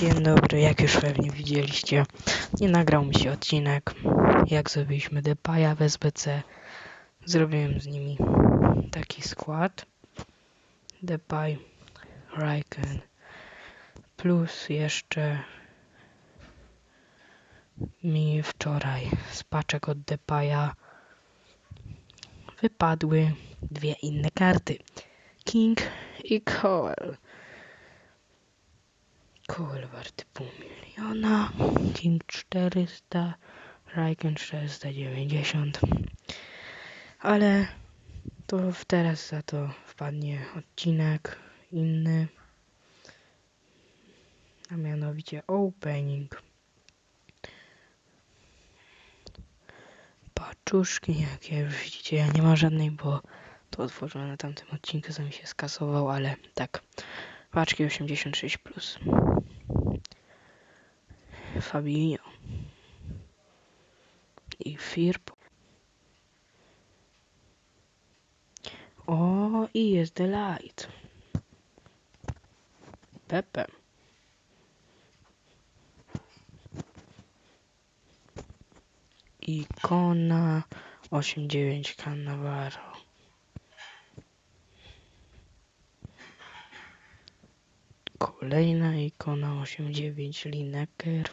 Dzień dobry, jak już pewnie widzieliście, nie nagrał mi się odcinek, jak zrobiliśmy Depaya w SBC. Zrobiłem z nimi taki skład. Depay, Raiken, plus jeszcze mi wczoraj z paczek od Depaya wypadły dwie inne karty. King i Coel. Coel warty pół miliona, King 400, Raiken 490. Ale to teraz za to wpadnie odcinek inny, a mianowicie opening. Paczuszki, jak już widzicie, ja nie ma żadnej, bo to otworzyłem na tamtym odcinku, co mi się skasował, ale tak. Paczki 86 plus. Fabinho. I Firpo. O, i jest The Light. Pepe. Ikona 89 Cannavaro. Kolejna ikona 89 Lineker.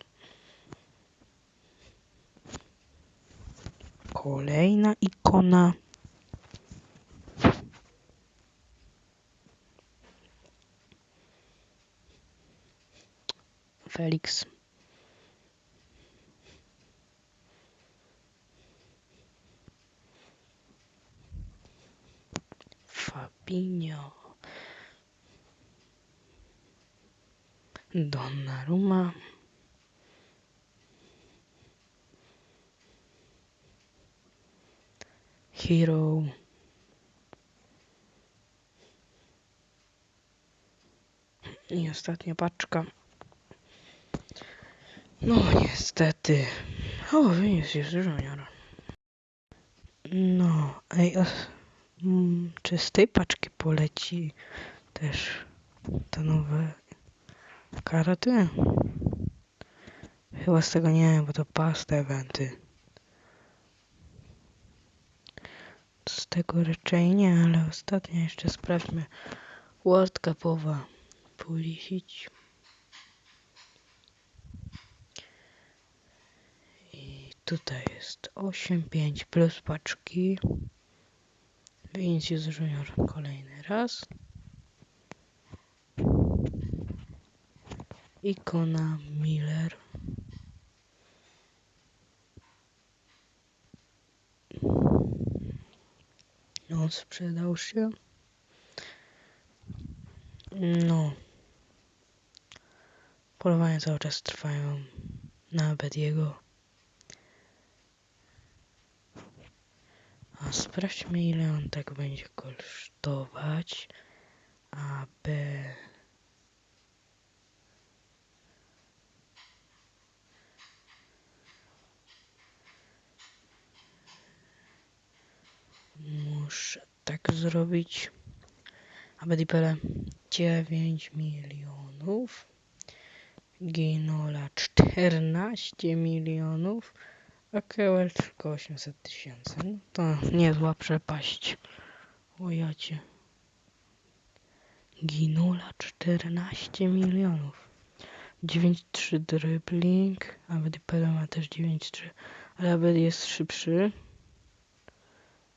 Kolejna ikona. Felix. Fabinho. Donnarumma. Hero. I ostatnia paczka. No niestety. O, Vinicius jest Junior. No, ej, mm, czy z tej paczki poleci też te nowe karty? Chyba z tego nie, bo to past eventy. Z tego raczej nie, ale ostatnio jeszcze sprawdźmy. World Cupowa. Pulisic. I tutaj jest 8-5 plus paczki. Vinicius Junior kolejny raz. Ikona Miller. On sprzedał się. No. Polowania cały czas trwają na Bediego. A sprawdźmy ile on tak będzie kosztować. A zrobić. A Bedipele 9 milionów. Ginola 14 milionów. A Kewell tylko 800 tysięcy. No to niezła przepaść. O jacie. Ginola 14 milionów. 9-3 dribbling. A Bedipele ma też 9-3. Ale Abed jest szybszy.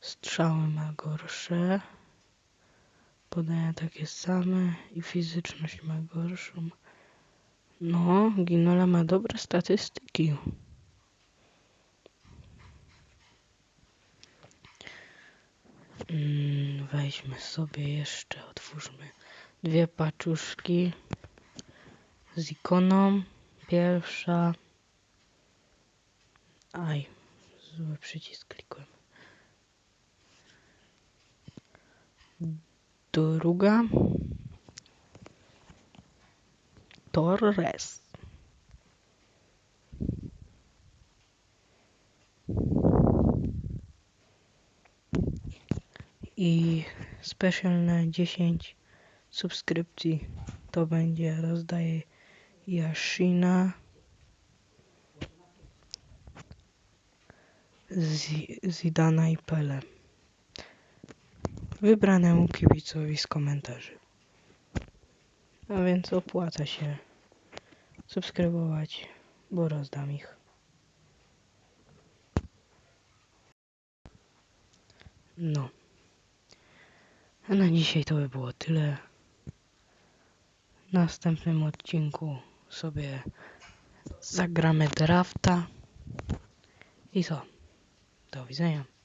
Strzały ma gorsze. Podania takie same i fizyczność ma gorszą. No, Ginola ma dobre statystyki. Mm, weźmy sobie jeszcze, otwórzmy dwie paczuszki z ikoną. Pierwsza. Aj, zły przycisk klikłem. Druga. Torres. I specjalne 10 subskrypcji to będzie rozdaję Yashina, Zi- Zidana i Pele. Wybranemu kibicowi z komentarzy. A więc opłaca się subskrybować, bo rozdam ich. No. A na dzisiaj to by było tyle. W następnym odcinku sobie zagramy drafta. I co? Do widzenia.